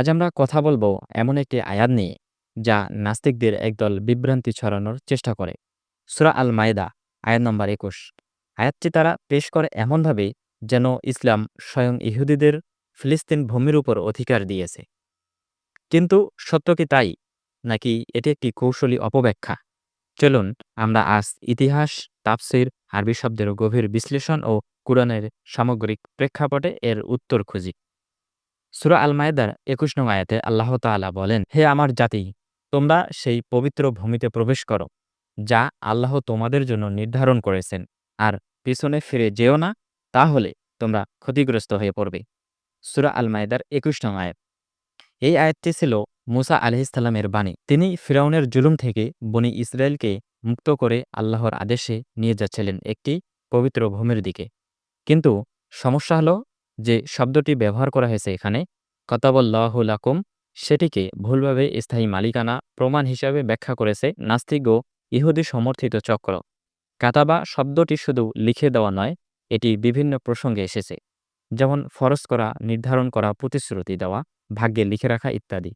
আজ আমরা কথা বলব এমন একটি আয়াত নিয়ে, যা নাস্তিকদের একদল বিভ্রান্তি ছড়ানোর চেষ্টা করে। সুরা আল মায়েদা আয়াত নম্বর একুশ। আয়াতটি তারা পেশ করে এমনভাবে যেন ইসলাম স্বয়ং ইহুদিদের ফিলিস্তিন ভূমির উপর অধিকার দিয়েছে। কিন্তু সত্য কি তাই, নাকি এটি একটি কৌশলী অপব্যাখ্যা? চলুন আমরা আজ ইতিহাস, তাফসির, আরবি শব্দের গভীর বিশ্লেষণ ও কোরআনের সামগ্রিক প্রেক্ষাপটে এর উত্তর খুঁজি। সুরা আল মায়েদার একুশ নং আয়াতে আল্লাহ তাআলা বলেন, হে আমার জাতি, তোমরা সেই পবিত্র ভূমিতে প্রবেশ করো, যা আল্লাহ তোমাদের জন্য নির্ধারণ করেছেন, আর পিছনে ফিরে যেও না, তাহলে তোমরা ক্ষতিগ্রস্ত হয়ে পড়বে। সুরা আল মায়েদার একুশ নং আয়াত। এই আয়াতটি ছিল মুসা আলহিসাল্লামের বাণী। তিনি ফিরাউনের জুলুম থেকে বনি ইসরায়েলকে মুক্ত করে আল্লাহর আদেশে নিয়ে যাচ্ছিলেন একটি পবিত্র ভূমির দিকে। কিন্তু সমস্যা হলো যে শব্দটি ব্যবহার করা হয়েছে এখানে কতাবল্লাহুলাকুম সেটিকে ভুলভাবে স্থায়ী মালিকানা, প্রমাণ হিসাবে ব্যাখ্যা করেছে নাস্তিক ও ইহুদি সমর্থিত চক্র। কাতাবা শব্দটি শুধু লিখে দেওয়া নয়, এটি বিভিন্ন প্রসঙ্গে এসেছে। যেমন, ফরজ করা, নির্ধারণ করা, প্রতিশ্রুতি দেওয়া, ভাগ্যে লিখে রাখা ইত্যাদি।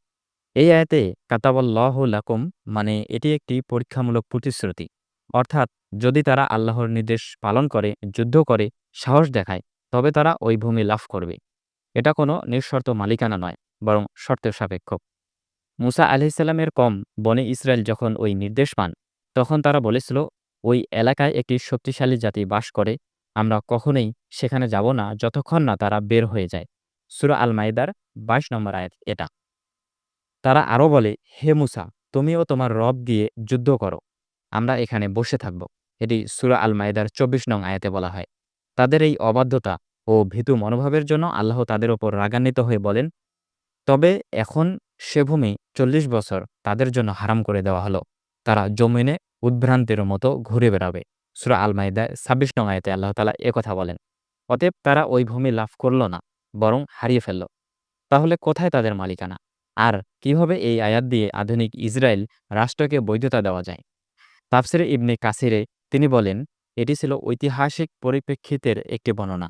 এই আয়াতে কাতাবল্লাহ লাকুম মানে এটি একটি পরীক্ষামূলক প্রতিশ্রুতি। অর্থাৎ, যদি তারা আল্লাহর নির্দেশ পালন করে, যুদ্ধ করে, সাহস দেখায় তবে তারা ওই ভূমি লাভ করবে। এটা কোনো নিঃশর্ত মালিকানা নয়, বরং শর্ত সাপেক্ষ। মুসা আলহিসাল্লামের কম বনে ইসরায়েল যখন ওই নির্দেশ পান, তখন তারা বলেছিল, ওই এলাকায় একটি শক্তিশালী জাতি বাস করে, আমরা কখনোই সেখানে যাব না যতক্ষণ না তারা বের হয়ে যায়। সুরা আল মাইদার বাইশ নম্বর আয়াত এটা। তারা আরও বলে, হে মুসা, তুমিও তোমার রব দিয়ে যুদ্ধ করো, আমরা এখানে বসে থাকব। এটি সুরা আল মায়েদার চব্বিশ নং আয়াতে বলা হয়। তাদের এই অবাধ্যতা ও ভীতু মনোভাবের জন্য আল্লাহ তাদের ওপর রাগান্বিত হয়ে বলেন, তবে এখন সে ভূমি চল্লিশ বছর তাদের জন্য হারাম করে দেওয়া হলো। তারা জমিনে উদ্ভ্রান্তের মতো ঘুরে বেড়াবে। সুরা আল মাইদায় ছাব্বিশ নং আয়তে আল্লাহ তালা কথা বলেন, অতএব তারা ওই ভূমি লাভ করল না, বরং হারিয়ে ফেলল। তাহলে কোথায় তাদের মালিকানা? আর কীভাবে এই আয়াত দিয়ে আধুনিক ইসরায়েল রাষ্ট্রকে বৈধতা দেওয়া যায়? তাফসিরে ইবনে কাসিরে তিনি বলেন এটি ছিল ঐতিহাসিক পরিপ্রেক্ষিতের একটি বর্ণনা।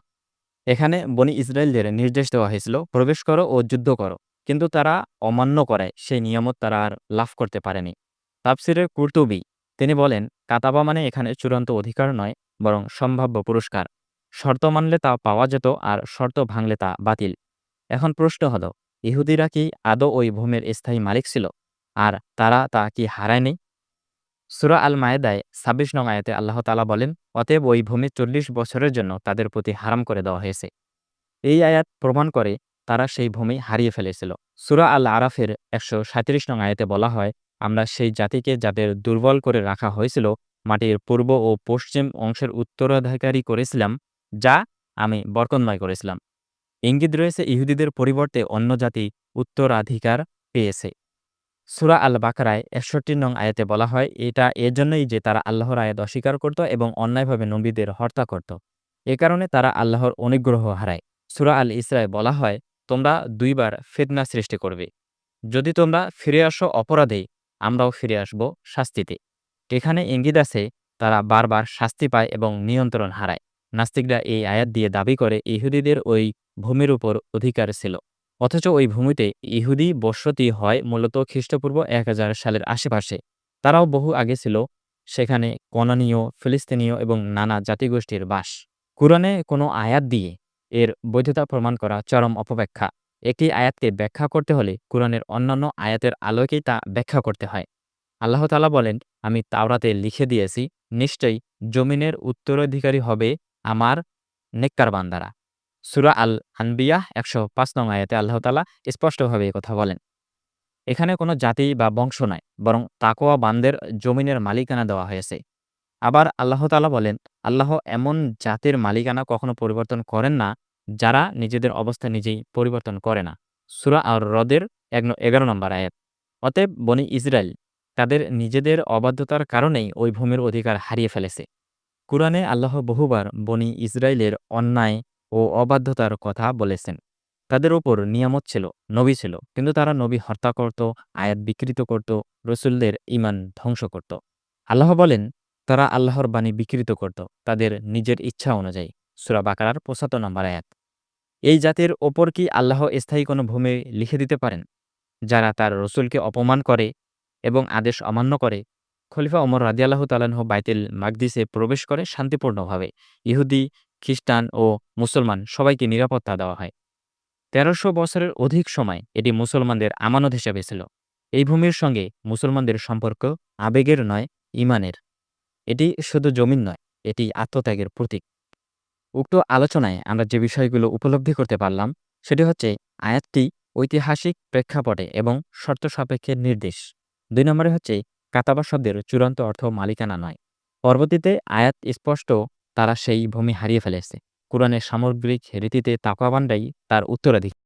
এখানে বনি ইসরায়েলদের নির্দেশ দেওয়া হয়েছিল, প্রবেশ করো ও যুদ্ধ করো। কিন্তু তারা অমান্য করে, সেই নিয়ামত তারা আর লাভ করতে পারেনি। তাফসিরের কুর্তুবি, তিনি বলেন, কাতাবা মানে এখানে চূড়ান্ত অধিকার নয়, বরং সম্ভাব্য পুরস্কার। শর্ত মানলে তা পাওয়া যেত আর শর্ত ভাঙলে তা বাতিল। এখন প্রশ্ন হলো, ইহুদিরা কি আদৌ ওই ভূমির স্থায়ী মালিক ছিল? আর তারা তা কি হারায়নি? সুরা আল মায়েদায় ছাব্বিশ নং আয়াতে আল্লাহ তালা বলেন, অতএব ওই ভূমি চল্লিশ বছরের জন্য তাদের প্রতি হারাম করে দেওয়া হয়েছে। এই আয়াত প্রমাণ করে তারা সেই ভূমি হারিয়ে ফেলেছিল। সুরা আল আরাফের একশো সাঁত্রিশ নং আয়াতে বলা হয়, আমরা সেই জাতিকে যাদের দুর্বল করে রাখা হয়েছিল, মাটির পূর্ব ও পশ্চিম অংশের উত্তরাধিকারী করেছিলাম, যা আমি বরকন্ময় করেছিলাম। ইঙ্গিত রয়েছে ইহুদিদের পরিবর্তে অন্য জাতি উত্তরাধিকার পেয়েছে। সুরা আল বাকরায় একষট্টি নং আয়াতে বলা হয়, এটা এজন্যই যে তারা আল্লাহর আয়াত অস্বীকার করত এবং অন্যায়ভাবে নবীদের হত্যা করত। এ কারণে তারা আল্লাহর অনুগ্রহ হারায়। সুরা আল ইসরায় বলা হয়, তোমরা দুইবার ফেতনা সৃষ্টি করবে। যদি তোমরা ফিরে আসো অপরাধে আমরাও ফিরে আসব শাস্তিতে। এখানে ইঙ্গিত আছে, তারা বারবার শাস্তি পায় এবং নিয়ন্ত্রণ হারায়। নাস্তিকরা এই আয়াত দিয়ে দাবি করে, ইহুদিদের ওই ভূমির উপর অধিকার ছিল। অথচ ওই ভূমিতে ইহুদি বসতি হয় মূলত খ্রিস্টপূর্ব এক হাজার সালের আশেপাশে। তারাও বহু আগে ছিল সেখানে কনানীয়, ফিলিস্তিনীয় এবং নানা জাতিগোষ্ঠীর বাস। কোরআনে কোনো আয়াত দিয়ে এর বৈধতা প্রমাণ করা চরম অপব্যাখ্যা। একটি আয়াতকে ব্যাখ্যা করতে হলে কোরআনের অন্যান্য আয়াতের আলোকেই তা ব্যাখ্যা করতে হয়। আল্লাহ তালা বলেন, আমি তাওরাতে লিখে দিয়েছি, নিশ্চয়ই জমিনের উত্তরাধিকারী হবে আমার নেককার বান্দারা। সুরা আল আনবিয়াহ একশো পাঁচ নং আয়াতে আল্লাহ তালা স্পষ্টভাবে কথা বলেন। এখানে কোনো জাতি বা বংশ নাই বরং তাকোয়া বান্দের জমিনের মালিকানা দেওয়া হয়েছে। আবার আল্লাহ তালা বলেন, আল্লাহ এমন জাতির মালিকানা কখনো পরিবর্তন করেন না, যারা নিজেদের অবস্থা নিজেই পরিবর্তন করে না। সুরা আর হ্রদের এগারো নম্বর আয়াত। অতএব বনি ইসরায়েল তাদের নিজেদের অবাধ্যতার কারণেই ওই ভূমির অধিকার হারিয়ে ফেলেছে। কুরআনে আল্লাহ বহুবার বনি ইসরায়েলের অন্যায় ও অবাধ্যতার কথা বলেছেন। তাদের ওপর নিয়ামত ছিল, নবী ছিল, কিন্তু তারা নবী হত্যা করত, আয়াত বিকৃত করত, রসুলদের ইমান ধ্বংস করত। আল্লাহ বলেন, তারা আল্লাহর বাণী বিকৃত করত, তাদের নিজের ইচ্ছা অনুযায়ী। সুরা বাকারার পঁচাত্তর নম্বর আয়াত। এই জাতির ওপর কি আল্লাহ স্থায়ী কোনো ভূমি লিখে দিতে পারেন? যারা তার রসুলকে অপমান করে এবং আদেশ অমান্য করে। খলিফা ওমর রাদিয়াল্লাহ তালাহ বাইতেল মাগদিসে প্রবেশ করে শান্তিপূর্ণভাবে। ইহুদি খ্রিস্টান ও মুসলমান সবাইকে নিরাপত্তা দেওয়া হয়। তেরোশো বছরের অধিক সময় এটি মুসলমানদের আমানত হিসেবে ছিল। এই ভূমির সঙ্গে মুসলমানদের সম্পর্ক আবেগের নয়, ইমানের। এটি শুধু জমিন নয়, এটি আত্মত্যাগের প্রতীক। উক্ত আলোচনায় আমরা যে বিষয়গুলো উপলব্ধি করতে পারলাম, সেটি হচ্ছে আয়াতটি ঐতিহাসিক প্রেক্ষাপটে এবং শর্ত সাপেক্ষে নির্দেশ। দুই নম্বরে হচ্ছে কাতাবা শব্দের চূড়ান্ত অর্থ মালিকানা নয়। পরবর্তীতে আয়াত স্পষ্ট তারা সেই ভূমি হারিয়ে ফেলেছে। কোরআনের সামগ্রিক রীতিতে তাকওয়াবানরাই তার উত্তরাধিকারী।